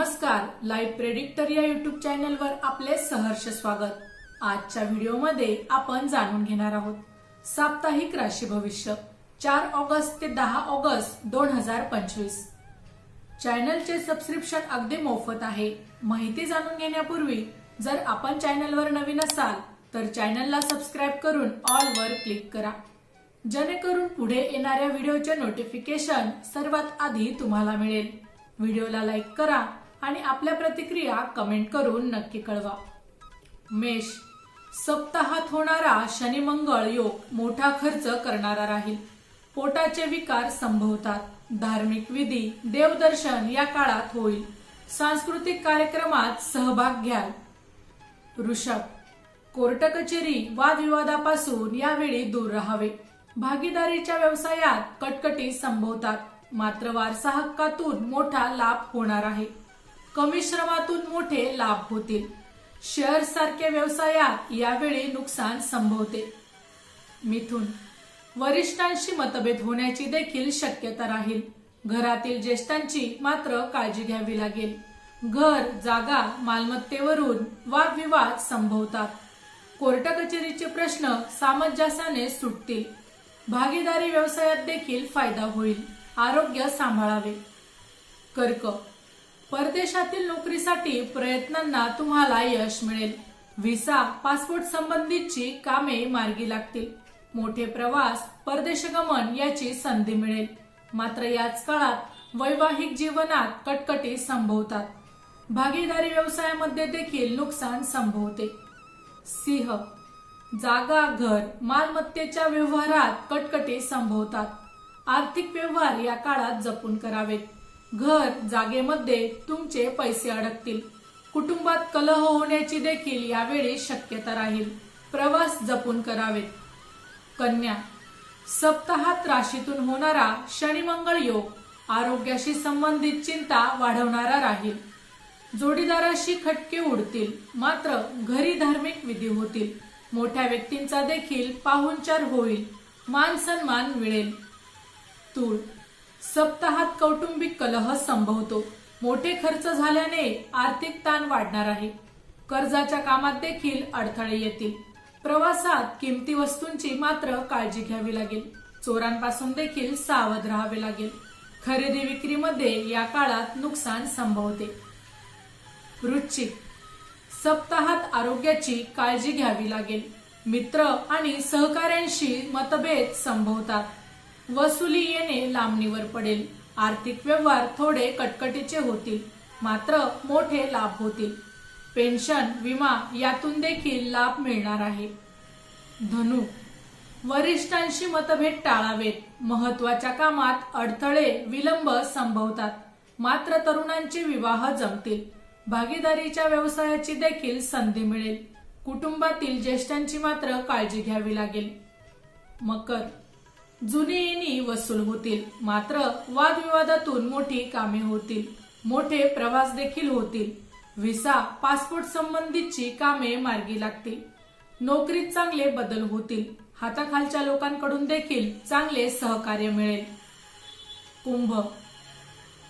नमस्कार live predictor या YouTube चॅनलवर आपले सहर्ष स्वागत. आजच्या व्हिडिओमध्ये आपण जाणून घेणार आहोत साप्ताहिक राशी भविष्य चार ऑगस्ट ते दहा ऑगस्ट दोन हजार पंचवीस. चॅनलचे सबस्क्रिप्शन अगदी मोफत आहे. माहिती जाणून घेण्यापूर्वी जर आपण चॅनलवर नवीन असाल तर चॅनलला सबस्क्राईब करून ऑलवर क्लिक करा. जेणेकरून पुढे येणाऱ्या व्हिडिओचे नोटिफिकेशन सर्वात आधी तुम्हाला मिळेल. व्हिडिओला लाईक करा आणि आपल्या प्रतिक्रिया कमेंट करून नक्की कळवा. मेष सप्ताहात होणारा शनिमंगळ योग मोठा खर्च करणारा राहील. पोटाचे विकार संभवतात. धार्मिक विधी देवदर्शन या काळात होईल. सांस्कृतिक कार्यक्रमात सहभाग घ्याल. ऋषभ कोर्ट कचेरी वादविवादापासून यावेळी दूर राहावे. भागीदारीच्या व्यवसायात कटकटी संभवतात. मात्र वारसा हक्कातून मोठा लाभ होणार आहे. कमी श्रमातून मोठे लाभ होतील. शेअर सारख्या व्यवसायात यावेळी नुकसान संभवते. मिथून वरिष्ठांशी मतभेद होण्याची देखील शक्यता राहील. घरातील ज्येष्ठांची मात्र काळजी घ्यावी लागेल. घर जागा मालमत्तेवरून वादविवाद संभवतात. कोर्ट कचेरीचे प्रश्न सामंजस्याने सुटतील. भागीदारी व्यवसायात देखील फायदा होईल. आरोग्य सांभाळावे. कर्क परदेशातील नोकरीसाठी प्रयत्नांना तुम्हाला यश मिळेल. व्हिसा पासपोर्ट संबंधीची कामे मार्गी लागतील. मोठे प्रवास परदेशगमन याची संधी मिळेल. मात्र याच काळात वैवाहिक जीवनात कटकटी संभवतात. भागीदारी व्यवसायामध्ये देखील नुकसान संभवते. सिंह जागा घर मालमत्तेच्या व्यवहारात कटकटी संभवतात. आर्थिक व्यवहार या काळात जपून करावेत. घर जागेमध्ये तुमचे पैसे अडकतील. कुटुंबात कलह होण्याची देखील यावेळी शक्यता राहील. प्रवास जपून करावेत. कन्या सप्ताहात राशीतून होणारा शनिमंगळ योग आरोग्याशी संबंधित चिंता वाढवणारा राहील. जोडीदाराशी खटके उडतील मात्र घरी धार्मिक विधी होतील. मोठ्या व्यक्तींचा देखील पाहुणचार होईल. मान सन्मान मिळेल. तूळ सप्ताहात कौटुंबिक कलह संभवतो. मोठे खर्च झाल्याने आर्थिक ताण वाढणार आहे. कर्जाच्या कामात देखील अडथळे येतील. प्रवासात किमती वस्तूंची मात्र काळजी घ्यावी लागेल. चोरांपासून देखील सावध राहावे लागेल. खरेदी विक्रीमध्ये या काळात नुकसान संभवते. वृश्चिक. सप्ताहात आरोग्याची काळजी घ्यावी लागेल. मित्र आणि सहकाऱ्यांशी मतभेद संभवतात. वसुली येणे लांबणीवर पडेल. आर्थिक व्यवहार थोडे कटकटीचे होतील मात्र मोठे लाभ होतील. पेन्शन विमा यातून देखील लाभ मिळणार आहे. धनु वरिष्ठांशी मतभेद टाळावेत. महत्त्वाच्या कामात अडथळे विलंब संभवतात. मात्र तरुणांचे विवाह जमतील. भागीदारीच्या व्यवसायाची देखील संधी मिळेल. कुटुंबातील ज्येष्ठांची मात्र काळजी घ्यावी लागेल. मकर जुनी इनी वसूल होतील. मात्र वादविवादातून मोठी कामे होतील. मोठे प्रवास देखील होतील. व्हिसा पासपोर्ट संबंधीची कामे मार्गी लागतील. नोकरीत चांगले बदल होतील. हाताखालच्या लोकांकडून देखील चांगले सहकार्य मिळेल. कुंभ.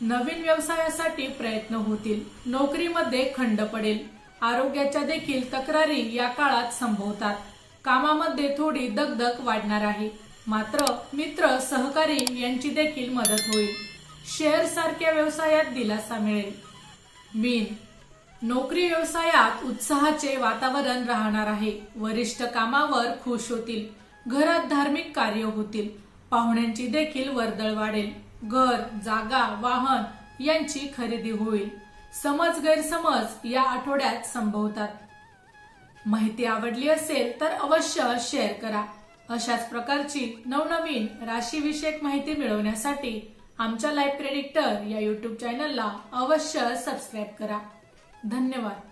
नवीन व्यवसायासाठी प्रयत्न होतील. नोकरीमध्ये खंड पडेल. आरोग्याच्या देखील तक्रारी या काळात संभवतात. कामामध्ये थोडी दगदग वाढणार आहे. मात्र मित्र सहकारी यांची देखील मदत होईल. शेअर सारख्या व्यवसायात दिलासा मिळेल. मीन नोकरी व्यवसायात उत्साहाचे वातावरण राहणार आहे. वरिष्ठ कामावर खुश होतील. घरात धार्मिक कार्य होतील. पाहुण्यांची देखील वर्दळ वाढेल. घर जागा वाहन यांची खरेदी होईल. समज गैरसमज या आठवड्यात संभवतात. माहिती आवडली असेल तर अवश्य शेअर करा. अशाच प्रकारची नवनवीन राशीविषयक माहिती मिळवण्यासाठी आमच्या लाईफ प्रेडिक्टर या युट्यूब चॅनलला अवश्य सबस्क्राईब करा. धन्यवाद.